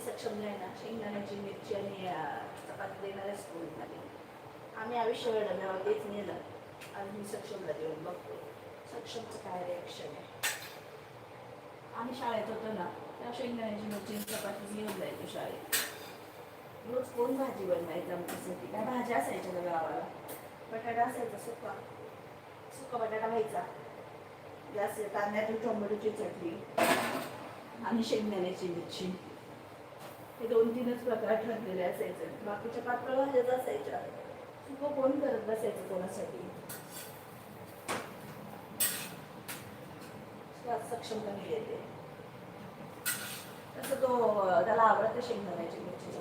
सक्षम आहे ना. शेंगदाण्याची मिरची आणि चपाती देणाऱ्या आहे स्कूलमध्ये. आम्ही आयुष्यभर डब्यावर तेच नेलं. आणि मी सक्षमला देऊन बघतो सक्षमचं काय रिॲक्शन आहे? आम्ही शाळेत होतो ना त्या शेंगदाण्याची मिरची चपाती घेऊन जायचो शाळेत. रोज कोण भाजी बनवायचं आमच्यासाठी? काय भाज्या असायच्या ना गावाला? बटाटा असायचा सुका. सुका बटाटा व्हायचा. जास्त कांद्यातून टोमॅटोची चटणी आणि शेंगदाण्याची मिरची. हे दोन तीनच प्रकार ठरलेले असायचे. बाकीच्या पातळ भाज्याच असायच्या. तो कोण करत बसायचं कोणासाठी? सक्षम कमी येते तसं तो त्याला आवडतं शेंगदाण्याची मिरची.